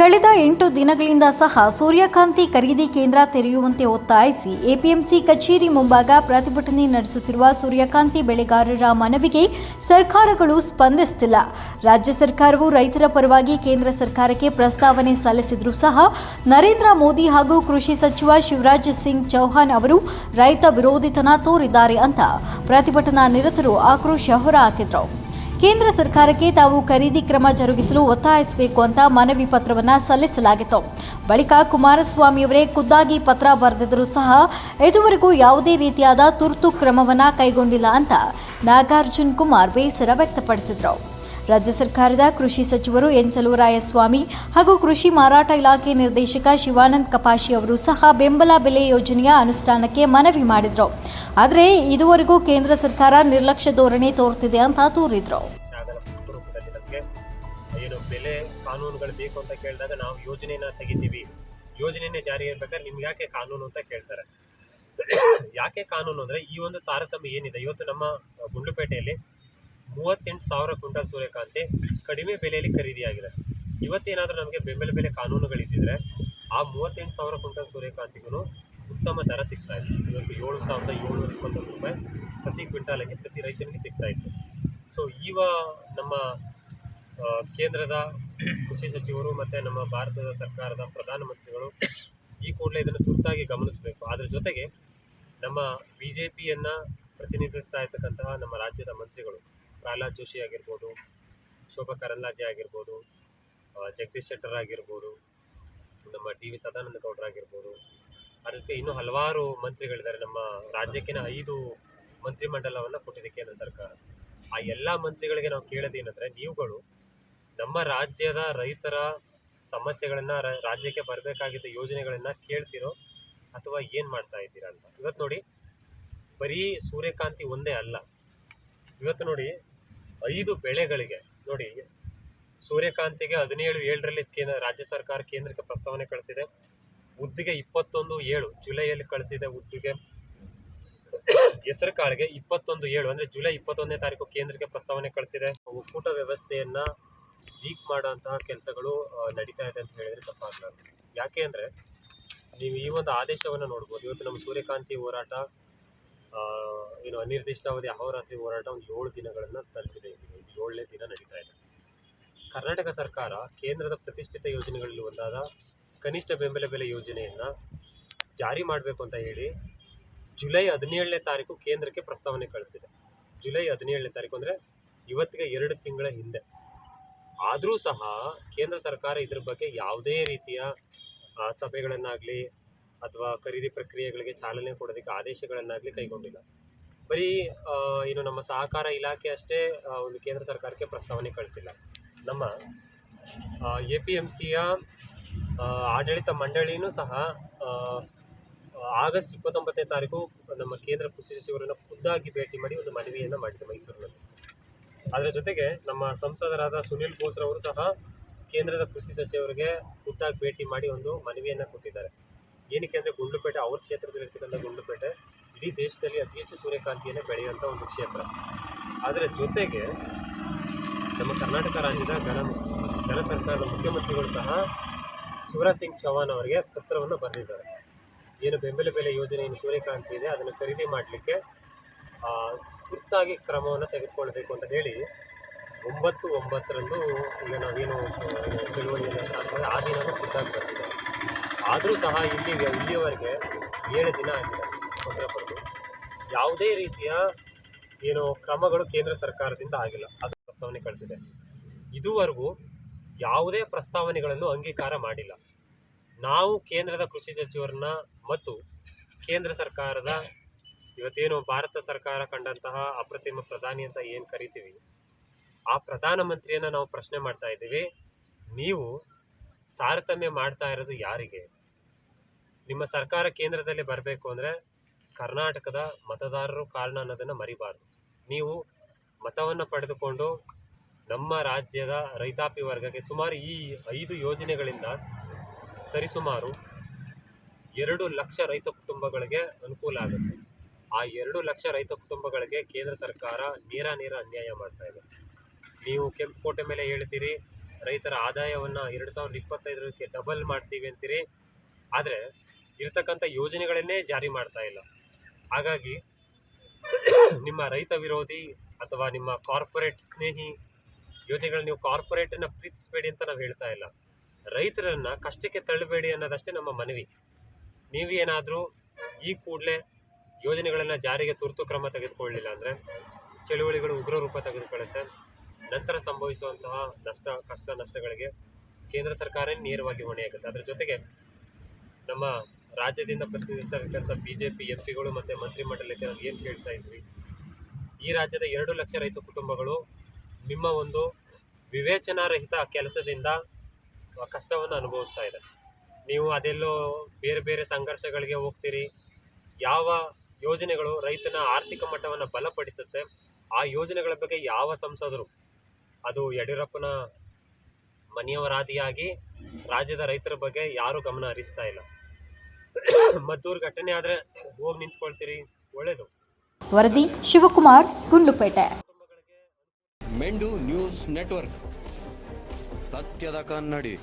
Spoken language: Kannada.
ಕಳೆದ ಎಂಟು ದಿನಗಳಿಂದ ಸಹ ಸೂರ್ಯಕಾಂತಿ ಖರೀದಿ ಕೇಂದ್ರ ತೆರೆಯುವಂತೆ ಒತ್ತಾಯಿಸಿ ಎಪಿಎಂಸಿ ಕಚೇರಿ ಮುಂಭಾಗ ಪ್ರತಿಭಟನೆ ನಡೆಸುತ್ತಿರುವ ಸೂರ್ಯಕಾಂತಿ ಬೆಳೆಗಾರರ ಮನವಿಗೆ ಸರ್ಕಾರಗಳು ಸ್ಪಂದಿಸುತ್ತಿಲ್ಲ. ರಾಜ್ಯ ಸರ್ಕಾರವು ರೈತರ ಪರವಾಗಿ ಕೇಂದ್ರ ಸರ್ಕಾರಕ್ಕೆ ಪ್ರಸ್ತಾವನೆ ಸಲ್ಲಿಸಿದರೂ ಸಹ ನರೇಂದ್ರ ಮೋದಿ ಹಾಗೂ ಕೃಷಿ ಸಚಿವ ಶಿವರಾಜ್ ಸಿಂಗ್ ಚೌಹಾಣ್ ಅವರು ರೈತ ವಿರೋಧಿತನ ತೋರಿದ್ದಾರೆ ಅಂತ ಪ್ರತಿಭಟನಾ ನಿರತರು ಆಕ್ರೋಶ ಹೊರಹಾಕಿದ್ರು. ಕೇಂದ್ರ ಸರ್ಕಾರಕ್ಕೆ ತಾವು ಖರೀದಿ ಕ್ರಮ ಜರುಗಿಸಲು ಒತ್ತಾಯಿಸಬೇಕು ಅಂತ ಮನವಿ ಪತ್ರವನ್ನು ಸಲ್ಲಿಸಲಾಗಿತ್ತು. ಬಳಿಕ ಕುಮಾರಸ್ವಾಮಿಯವರೇ ಖುದ್ದಾಗಿ ಪತ್ರ ಬರೆದಿದ್ದರೂ ಸಹ ಇದುವರೆಗೂ ಯಾವುದೇ ರೀತಿಯಾದ ತುರ್ತು ಕ್ರಮವನ್ನು ಕೈಗೊಂಡಿಲ್ಲ ಅಂತ ನಾಗಾರ್ಜುನ್ ಕುಮಾರ್ ಬೇಸರ ವ್ಯಕ್ತಪಡಿಸಿದರು. ರಾಜ್ಯ ಸರ್ಕಾರದ ಕೃಷಿ ಸಚಿವರು ಎನ್ ಚಲುವರಾಯಸ್ವಾಮಿ ಹಾಗೂ ಕೃಷಿ ಮಾರಾಟ ಇಲಾಖೆ ನಿರ್ದೇಶಕ ಶಿವಾನಂದ್ ಕಪಾಶಿ ಅವರು ಸಹ ಬೆಂಬಲ ಬೆಲೆ ಯೋಜನೆಯ ಅನುಷ್ಠಾನಕ್ಕೆ ಮನವಿ ಮಾಡಿದ್ರು. ಆದರೆ ಇದುವರೆಗೂ ಕೇಂದ್ರ ಸರ್ಕಾರ ನಿರ್ಲಕ್ಷ್ಯ ಧೋರಣೆ ತೋರುತ್ತಿದೆ ಅಂತ ದೂರಿದ್ರು. ಬೆಲೆ ಕಾನೂನುಗಳು ಬೇಕು ಅಂತ ಕೇಳಿದಾಗ ನಾವು ಯೋಜನೆನ ತೆಗಿತೀವಿ. ಯೋಜನೆನೇ ಜಾರಿ ಇರ್ಬೇಕಾದ್ರೆ ನಿಮ್ಗೆ ಯಾಕೆ ಕಾನೂನು ಅಂತ ಕೇಳ್ತಾರೆ. ಯಾಕೆ ಕಾನೂನು ಅಂದ್ರೆ ಈ ಒಂದು ತಾರತಮ್ಯ ಏನಿದೆ? ಇವತ್ತು ನಮ್ಮ ಗುಂಡುಪೇಟೆಯಲ್ಲಿ ಮೂವತ್ತೆಂಟು ಸಾವಿರ ಕ್ವಿಂಟಲ್ ಸೂರ್ಯಕಾಂತಿ ಕಡಿಮೆ ಬೆಲೆಯಲ್ಲಿ ಖರೀದಿಯಾಗಿದೆ. ಇವತ್ತೇನಾದರೂ ನಮಗೆ ಬೆಂಬಲ ಬೆಲೆ ಕಾನೂನುಗಳಿದ್ದಿದ್ರೆ ಆ ಮೂವತ್ತೆಂಟು ಸಾವಿರ ಕ್ವಿಂಟಲ್ ಸೂರ್ಯಕಾಂತಿಗೂ ಉತ್ತಮ ದರ ಸಿಗ್ತಾ ಇತ್ತು. ಇವತ್ತು ಏಳು ಸಾವಿರದ ಏಳ್ನೂರ ಇಪ್ಪತ್ತೊಂದು ರೂಪಾಯಿ ಪ್ರತಿ ಕ್ವಿಂಟಾಲಿಗೆ ಪ್ರತಿ ರೈತನಿಗೆ ಸಿಗ್ತಾ ಇತ್ತು. ಸೊ ಈವ ನಮ್ಮ ಕೇಂದ್ರದ ಕೃಷಿ ಸಚಿವರು ಮತ್ತು ನಮ್ಮ ಭಾರತದ ಸರ್ಕಾರದ ಪ್ರಧಾನಮಂತ್ರಿಗಳು ಈ ಕೂಡಲೇ ಇದನ್ನು ತುರ್ತಾಗಿ ಗಮನಿಸಬೇಕು. ಅದರ ಜೊತೆಗೆ ನಮ್ಮ ಬಿ ಜೆ ಪಿಯನ್ನು ಪ್ರತಿನಿಧಿಸ್ತಾ ಇರ್ತಕ್ಕಂತಹ ನಮ್ಮ ರಾಜ್ಯದ ಮಂತ್ರಿಗಳು ಪ್ರಹ್ಲಾದ್ ಜೋಶಿ ಆಗಿರ್ಬೋದು, ಶೋಭಾ ಕರಂದ್ಲಾಜೆ ಆಗಿರ್ಬೋದು ಜಗದೀಶ್ ಶೆಟ್ಟರ್ ಆಗಿರ್ಬೋದು, ನಮ್ಮ ಡಿ ವಿ ಸದಾನಂದ ಗೌಡ್ರ ಆಗಿರ್ಬೋದು. ಅದ್ರ ಜೊತೆ ಇನ್ನೂ ಹಲವಾರು ಮಂತ್ರಿಗಳಿದ್ದಾರೆ. ನಮ್ಮ ರಾಜ್ಯಕ್ಕಿನ ಐದು ಮಂತ್ರಿಮಂಡಲವನ್ನು ಕೊಟ್ಟಿದೆ ಕೇಂದ್ರ ಸರ್ಕಾರ. ಆ ಎಲ್ಲ ಮಂತ್ರಿಗಳಿಗೆ ನಾವು ಕೇಳೋದೇನೆಂದರೆ ನೀವುಗಳು ನಮ್ಮ ರಾಜ್ಯದ ರೈತರ ಸಮಸ್ಯೆಗಳನ್ನು ರಾಜ್ಯಕ್ಕೆ ಬರಬೇಕಾಗಿದ್ದ ಯೋಜನೆಗಳನ್ನು ಕೇಳ್ತಿರೋ ಅಥವಾ ಏನು ಮಾಡ್ತಾ ಇದ್ದೀರಾ ಅಂತ. ಇವತ್ತು ನೋಡಿ, ಬರೀ ಸೂರ್ಯಕಾಂತಿ ಒಂದೇ ಅಲ್ಲ. ಇವತ್ತು ನೋಡಿ, ಐದು ಬೆಳೆಗಳಿಗೆ ನೋಡಿ, ಸೂರ್ಯಕಾಂತಿಗೆ ಹದಿನೇಳು ಏಳರಲ್ಲಿ ಕೇಂದ್ರ, ರಾಜ್ಯ ಸರ್ಕಾರ ಕೇಂದ್ರಕ್ಕೆ ಪ್ರಸ್ತಾವನೆ ಕಳಿಸಿದೆ. ಉದ್ದಿಗೆ ಇಪ್ಪತ್ತೊಂದು ಏಳು, ಜುಲೈಯಲ್ಲಿ ಕಳಿಸಿದೆ ಉದ್ದಿಗೆ. ಹೆಸರು ಕಾಳಿಗೆ ಇಪ್ಪತ್ತೊಂದು ಏಳು, ಅಂದರೆ ಜುಲೈ ಇಪ್ಪತ್ತೊಂದನೇ ತಾರೀಕು ಕೇಂದ್ರಕ್ಕೆ ಪ್ರಸ್ತಾವನೆ ಕಳಿಸಿದೆ. ಒಕ್ಕೂಟ ವ್ಯವಸ್ಥೆಯನ್ನ ವೀಕ್ ಮಾಡುವಂತಹ ಕೆಲಸಗಳು ನಡೀತಾ ಇದೆ ಅಂತ ಹೇಳಿದ್ರೆ ತಪ್ಪಾಗ್ಲಾರ ಯಾಕೆ ಅಂದರೆ, ನೀವು ಈ ಒಂದು ಆದೇಶವನ್ನು ನೋಡ್ಬೋದು. ಇವತ್ತು ನಮ್ಮ ಸೂರ್ಯಕಾಂತಿ ಹೋರಾಟ ಏನು ಅನಿರ್ದಿಷ್ಟಾವಧಿ ಅಹೋರಾತ್ರಿ ಹೋರಾಟ ಒಂದು ಏಳು ದಿನಗಳನ್ನು ತಲುಪಿದೆ. ಇದು ಏಳನೇ ದಿನ ನಡೀತಾ ಇದೆ. ಕರ್ನಾಟಕ ಸರ್ಕಾರ ಕೇಂದ್ರದ ಪ್ರತಿಷ್ಠಿತ ಯೋಜನೆಗಳಲ್ಲಿ ಒಂದಾದ ಕನಿಷ್ಠ ಬೆಂಬಲ ಬೆಲೆ ಯೋಜನೆಯನ್ನು ಜಾರಿ ಮಾಡಬೇಕು ಅಂತ ಹೇಳಿ ಜುಲೈ ಹದಿನೇಳನೇ ತಾರೀಕು ಕೇಂದ್ರಕ್ಕೆ ಪ್ರಸ್ತಾವನೆ ಕಳಿಸಿದೆ. ಜುಲೈ ಹದಿನೇಳನೇ ತಾರೀಕು ಅಂದರೆ ಇವತ್ತಿಗೆ ಎರಡು ತಿಂಗಳ ಹಿಂದೆ. ಆದರೂ ಸಹ ಕೇಂದ್ರ ಸರ್ಕಾರ ಇದ್ರ ಬಗ್ಗೆ ಯಾವುದೇ ರೀತಿಯ ಸಭೆಗಳನ್ನಾಗಲಿ ಅಥವಾ ಖರೀದಿ ಪ್ರಕ್ರಿಯೆಗಳಿಗೆ ಚಾಲನೆ ಕೊಡೋದಕ್ಕೆ ಆದೇಶಗಳನ್ನಾಗಲಿ ಕೈಗೊಂಡಿಲ್ಲ. ಬರೀ ಏನು ನಮ್ಮ ಸಹಕಾರ ಇಲಾಖೆ ಅಷ್ಟೇ ಒಂದು ಕೇಂದ್ರ ಸರ್ಕಾರಕ್ಕೆ ಪ್ರಸ್ತಾವನೆ ಕಳಿಸಿಲ್ಲ. ನಮ್ಮ ಎ ಪಿ ಎಂ ಸಿಯ ಆಡಳಿತ ಮಂಡಳಿನೂ ಸಹ ಆಗಸ್ಟ್ ಇಪ್ಪತ್ತೊಂಬತ್ತನೇ ತಾರೀಕು ನಮ್ಮ ಕೇಂದ್ರ ಕೃಷಿ ಸಚಿವರನ್ನು ಖುದ್ದಾಗಿ ಭೇಟಿ ಮಾಡಿ ಒಂದು ಮನವಿಯನ್ನು ಮಾಡಿದೆ ಮೈಸೂರಿನಲ್ಲಿ. ಅದರ ಜೊತೆಗೆ ನಮ್ಮ ಸಂಸದರಾದ ಸುನಿಲ್ ಬೋಸ್ರವರು ಸಹ ಕೇಂದ್ರದ ಕೃಷಿ ಸಚಿವರಿಗೆ ಖುದ್ದಾಗಿ ಭೇಟಿ ಮಾಡಿ ಒಂದು ಮನವಿಯನ್ನು ಕೊಟ್ಟಿದ್ದಾರೆ. ಏನಕ್ಕೆ ಅಂದರೆ ಗುಂಡ್ಲುಪೇಟೆ, ಅವ್ರ ಕ್ಷೇತ್ರದಲ್ಲಿರ್ತಕ್ಕಂಥ ಗುಂಡ್ಲುಪೇಟೆ, ಇಡೀ ದೇಶದಲ್ಲಿ ಅತಿ ಹೆಚ್ಚು ಸೂರ್ಯಕಾಂತಿಯನ್ನು ಬೆಳೆಯುವಂಥ ಒಂದು ಕ್ಷೇತ್ರ. ಅದರ ಜೊತೆಗೆ ನಮ್ಮ ಕರ್ನಾಟಕ ರಾಜ್ಯದ ಘನ ಘನ ಸರ್ಕಾರದ ಮುಖ್ಯಮಂತ್ರಿಗಳು ಸಹ ಶಿವರಾಜ್ ಸಿಂಗ್ ಚೌಹಾಣ್ ಅವರಿಗೆ ಪತ್ರವನ್ನು ಬರೆದಿದ್ದಾರೆ. ಏನು ಬೆಂಬಲ ಬೆಲೆ ಯೋಜನೆ, ಏನು ಸೂರ್ಯಕಾಂತಿ ಇದೆ, ಅದನ್ನು ಖರೀದಿ ಮಾಡಲಿಕ್ಕೆ ತುರ್ತಾಗಿ ಕ್ರಮವನ್ನು ತೆಗೆದುಕೊಳ್ಬೇಕು ಅಂತ ಹೇಳಿ ಒಂಬತ್ತು ಒಂಬತ್ತರಂದು ಈಗ ನಾವೇನು ಚಳುವಳಿಯನ್ನು ಸ್ಟಾರ್ಟ್ ಆ ದಿನ ತುರ್ತಾಗಿ ಬರ್ತಿದೆ. ಆದರೂ ಸಹ ಇಲ್ಲಿ ಇಲ್ಲಿಯವರೆಗೆ ಏಳು ದಿನ ಆಗಿದೆ ತೊಂದರೆ ಪಡೆದು ಯಾವುದೇ ರೀತಿಯ ಏನು ಕ್ರಮಗಳು ಕೇಂದ್ರ ಸರ್ಕಾರದಿಂದ ಆಗಿಲ್ಲ. ಅದು ಪ್ರಸ್ತಾವನೆ ಕಳಿಸಿದೆ. ಇದುವರೆಗೂ ಯಾವುದೇ ಪ್ರಸ್ತಾವನೆಗಳನ್ನು ಅಂಗೀಕಾರ ಮಾಡಿಲ್ಲ. ನಾವು ಕೇಂದ್ರದ ಕೃಷಿ ಸಚಿವರನ್ನ ಮತ್ತು ಕೇಂದ್ರ ಸರ್ಕಾರದ ಇವತ್ತೇನು ಭಾರತ ಸರ್ಕಾರ ಕಂಡಂತಹ ಅಪ್ರತಿಮ ಪ್ರಧಾನಿ ಅಂತ ಏನು ಕರಿತೀವಿ? ಆ ಪ್ರಧಾನಮಂತ್ರಿಯನ್ನ ನಾವು ಪ್ರಶ್ನೆ ಮಾಡ್ತಾ ಇದ್ದೀವಿ. ನೀವು ತಾರತಮ್ಯ ಮಾಡ್ತಾ ಇರೋದು ಯಾರಿಗೆ? ನಿಮ್ಮ ಸರ್ಕಾರ ಕೇಂದ್ರದಲ್ಲಿ ಬರಬೇಕು ಅಂದರೆ ಕರ್ನಾಟಕದ ಮತದಾರರು ಕಾರಣ ಅನ್ನೋದನ್ನು ಮರಿಬಾರ್ದು. ನೀವು ಮತವನ್ನು ಪಡೆದುಕೊಂಡು ನಮ್ಮ ರಾಜ್ಯದ ರೈತಾಪಿ ವರ್ಗಕ್ಕೆ ಸುಮಾರು ಈ ಐದು ಯೋಜನೆಗಳಿಂದ ಸರಿಸುಮಾರು ಎರಡು ಲಕ್ಷ ರೈತ ಕುಟುಂಬಗಳಿಗೆ ಅನುಕೂಲ ಆಗುತ್ತೆ. ಆ ಎರಡು ಲಕ್ಷ ರೈತ ಕುಟುಂಬಗಳಿಗೆ ಕೇಂದ್ರ ಸರ್ಕಾರ ನೇರ ನೇರ ಅನ್ಯಾಯ ಮಾಡ್ತಾ ಇದೆ. ನೀವು ಕೆಂಪುಕೋಟೆ ಮೇಲೆ ಹೇಳ್ತೀರಿ, ರೈತರ ಆದಾಯವನ್ನ ಎರಡು ಸಾವಿರದ ಇಪ್ಪತ್ತೈದಕ್ಕೆ ಡಬಲ್ ಮಾಡ್ತೀವಿ ಅಂತೀರಿ, ಆದರೆ ಇರ್ತಕ್ಕಂಥ ಯೋಜನೆಗಳನ್ನೇ ಜಾರಿ ಮಾಡ್ತಾ ಇಲ್ಲ. ಹಾಗಾಗಿ ನಿಮ್ಮ ರೈತ ವಿರೋಧಿ ಅಥವಾ ನಿಮ್ಮ ಕಾರ್ಪೊರೇಟ್ ಸ್ನೇಹಿ ಯೋಜನೆಗಳನ್ನ ನೀವು ಕಾರ್ಪೊರೇಟನ್ನು ಪ್ರೀತಿಸಬೇಡಿ ಅಂತ ನಾವು ಹೇಳ್ತಾ ಇಲ್ಲ. ರೈತರನ್ನ ಕಷ್ಟಕ್ಕೆ ತಳ್ಳಬೇಡಿ ಅನ್ನೋದಷ್ಟೇ ನಮ್ಮ ಮನವಿ. ನೀವೇನಾದರೂ ಈ ಕೂಡಲೇ ಯೋಜನೆಗಳನ್ನು ಜಾರಿಗೆ ತುರ್ತು ಕ್ರಮ ತೆಗೆದುಕೊಳ್ಳಿಲ್ಲ ಅಂದರೆ ಚಳುವಳಿಗಳು ಉಗ್ರ ರೂಪ ತೆಗೆದುಕೊಳ್ಳುತ್ತೆ. ನಂತರ ಸಂಭವಿಸುವಂತಹ ನಷ್ಟ, ಕಷ್ಟ, ನಷ್ಟಗಳಿಗೆ ಕೇಂದ್ರ ಸರ್ಕಾರ ನೇರವಾಗಿ ಹೊಣೆಯಾಗುತ್ತೆ ಅದರ ಜೊತೆಗೆ ನಮ್ಮ ರಾಜ್ಯದಿಂದ ಪ್ರತಿನಿಧಿಸಿರ್ತಕ್ಕಂಥ ಬಿ ಜೆ ಪಿ ಎಂ ಪಿಗಳು ಮತ್ತು ಮಂತ್ರಿಮಂಡಲಕ್ಕೆ ನಾವು ಏನು ಕೇಳ್ತಾ ಇದ್ವಿ? ಈ ರಾಜ್ಯದ ಎರಡು ಲಕ್ಷ ರೈತ ಕುಟುಂಬಗಳು ನಿಮ್ಮ ಒಂದು ವಿವೇಚನಾರಹಿತ ಕೆಲಸದಿಂದ ಕಷ್ಟವನ್ನು ಅನುಭವಿಸ್ತಾ ಇದೆ. ನೀವು ಅದೆಲ್ಲೋ ಬೇರೆ ಬೇರೆ ಸಂಘರ್ಷಗಳಿಗೆ ಹೋಗ್ತೀರಿ. ಯಾವ ಯೋಜನೆಗಳು ರೈತನ ಆರ್ಥಿಕ ಮಟ್ಟವನ್ನು ಬಲಪಡಿಸುತ್ತೆ. ಆ ಯೋಜನೆಗಳ ಬಗ್ಗೆ ಯಾವ ಸಂಸದರು ಅದು ಯಡಿಯೂರಪ್ಪನ ಮನೆಯವರಾದಿಯಾಗಿ ರಾಜ್ಯದ ರೈತರ ಬಗ್ಗೆ ಯಾರೂ ಗಮನ ಹರಿಸ್ತಾ ಇಲ್ಲ. ಮದ್ದೂರು ಘಟನೆ ಆದರೆ ಹೋಗಿ ನಿಂತ್ಕೊಳ್ತೀರಿ ಒಳ್ಳೇದು. ವರದಿ ಶಿವಕುಮಾರ್ ಗುಂಡ್ಲುಪೇಟೆ. ಮೆಂಡು ನ್ಯೂಸ್ ನೆಟ್ವರ್ಕ್. ಸತ್ಯದ ಕನ್ನಡಿ.